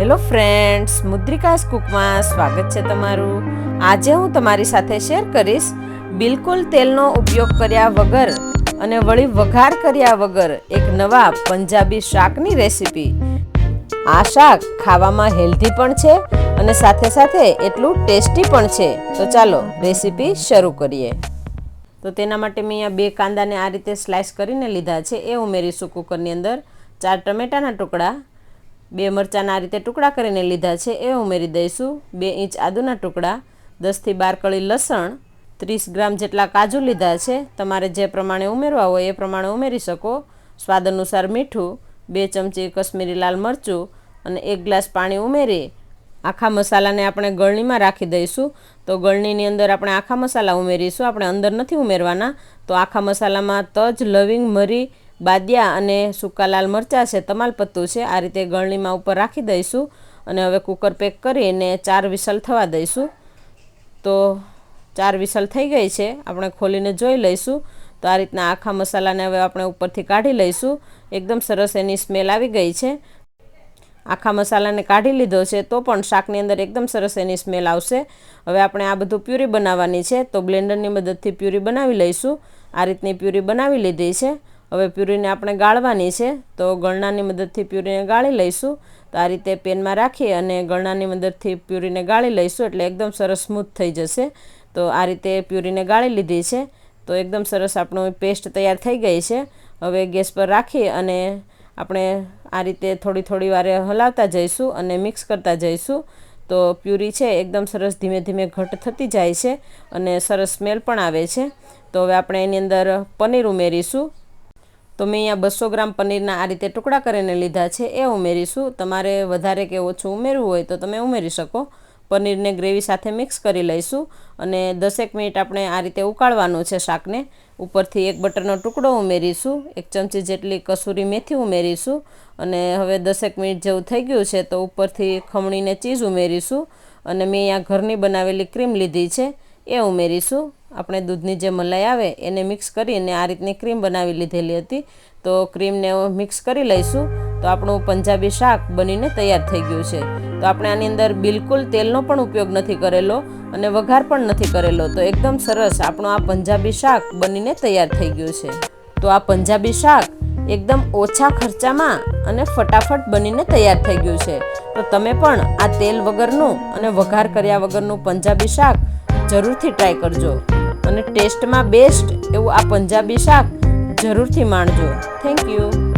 Hello friends, મુદ્રિકાસ કુકમાં સ્વાગત છે તમારું. આજે હું તમારી સાથે શેર કરીશ બિલકુલ તેલનો ઉપયોગ કર્યા વગર અને વળી વઘાર કર્યા વગર એક નવા પંજાબી શાકની રેસીપી. આ શાક ખાવામાં હેલ્ધી પણ છે અને સાથે સાથે એટલું ટેસ્ટી પણ છે. તો ચાલો રેસીપી શરૂ કરીએ. તો તેના માટે મેં અહીંયા બે કાંદાને આ રીતે સ્લાઇસ કરીને લીધા છે. એ ઉમેરીશું કુકરની અંદર ચાર ટમેટાના ટુકડા બે મરચાંના રીતે ટુકડા કરીને લીધા છે, એ ઉમેરી દઈશું. બે ઇંચ આદુના ટુકડા, દસથી બાર કળી લસણ, ત્રીસ ગ્રામ જેટલા કાજુ લીધા છે. તમારે જે પ્રમાણે ઉમેરવા હોય એ પ્રમાણે ઉમેરી શકો. સ્વાદ અનુસાર મીઠું, બે ચમચી કશ્મીરી લાલ મરચું અને એક ગ્લાસ પાણી ઉમેરી. આખા મસાલાને આપણે ગળણીમાં રાખી દઈશું. તો ગળણીની અંદર આપણે આખા મસાલા ઉમેરીશું. આપણે અંદર નથી ઉમેરવાના. તો આખા મસાલામાં તજ, લવિંગ, મરી બાદિયા અને સૂકા લાલ મરચાં છે, તમાલપત્તું છે, આ રીતે ગળણીમાં ઉપર રાખી દઈશું અને હવે કુકર પેક કરીને ચાર વિસલ થવા દઈશું. તો ચાર વિસલ થઈ ગઈ છે, આપણે ખોલીને જોઈ લઈશું. તો આ રીતના આખા મસાલાને હવે આપણે ઉપરથી કાઢી લઈશું. એકદમ સરસ એની સ્મેલ આવી ગઈ છે. આખા મસાલાને કાઢી લીધો છે, તો પણ શાકની અંદર એકદમ સરસ એની સ્મેલ આવશે. હવે આપણે આ બધું પ્યુરી બનાવવાની છે, તો બ્લેન્ડરની મદદથી પ્યુરી બનાવી લઈશું. આ રીતની પ્યુરી બનાવી લીધી છે. હવે પ્યુરીને આપણે ગાળવાની છે, તો ગળણાની મદદથી પ્યુરીને ગાળી લઈશું. તો આ રીતે પેનમાં રાખી અને ગળણાની મદદથી પ્યુરીને ગાળી લઈશું, એટલે એકદમ સરસ સ્મૂથ થઈ જશે. તો આ રીતે પ્યુરીને ગાળી લીધી છે. તો એકદમ સરસ આપણું પેસ્ટ તૈયાર થઈ ગઈ છે. હવે ગેસ પર રાખી અને આપણે આ રીતે થોડી થોડી વારે હલાવતા જઈશું અને મિક્સ કરતા જઈશું. તો પ્યુરી છે, એકદમ સરસ ધીમે ધીમે ઘટ થતી જાય છે અને સરસ સ્મેલ પણ આવે છે. તો હવે આપણે એની અંદર પનીર ઉમેરીશું. તો મેં અહીંયા બસો ગ્રામ પનીરના આ રીતે ટુકડા કરીને લીધા છે, એ ઉમેરીશું. તમારે વધારે કે ઓછું ઉમેરવું હોય તો તમે ઉમેરી શકો. પનીરને ગ્રેવી સાથે મિક્સ કરી લઈશું અને દસેક મિનિટ આપણે આ રીતે ઉકાળવાનું છે શાકને. ઉપરથી એક બટરનો ટુકડો ઉમેરીશું, એક ચમચી જેટલી કસૂરી મેથી ઉમેરીશું અને હવે દસેક મિનિટ જેવું થઈ ગયું છે તો ઉપરથી ખમણીને ચીઝ ઉમેરીશું. અને મેં અહીંયા ઘરની બનાવેલી ક્રીમ લીધી છે એ ઉમેરીશું. આપણે દૂધની જે મલાઈ આવે એને મિક્સ કરીને આ રીતની ક્રીમ બનાવી લીધેલી હતી. તો ક્રીમને મિક્સ કરી લઈશું. તો આપણું પંજાબી શાક બનીને તૈયાર થઈ ગયું છે. તો આપણે આની અંદર બિલકુલ તેલનો પણ ઉપયોગ નથી કરેલો અને વઘાર પણ નથી કરેલો. તો એકદમ સરસ આપણું આ પંજાબી શાક બનીને તૈયાર થઈ ગયું છે. તો આ પંજાબી શાક એકદમ ઓછા ખર્ચામાં અને ફટાફટ બનીને તૈયાર થઈ ગયું છે. તો તમે પણ આ તેલ વગરનું અને વઘાર કર્યા વગરનું પંજાબી શાક જરૂરથી ટ્રાય કરજો. અને ટેસ્ટમાં બેસ્ટ એવું આ પંજાબી શાક જરૂરથી માણજો. Thank you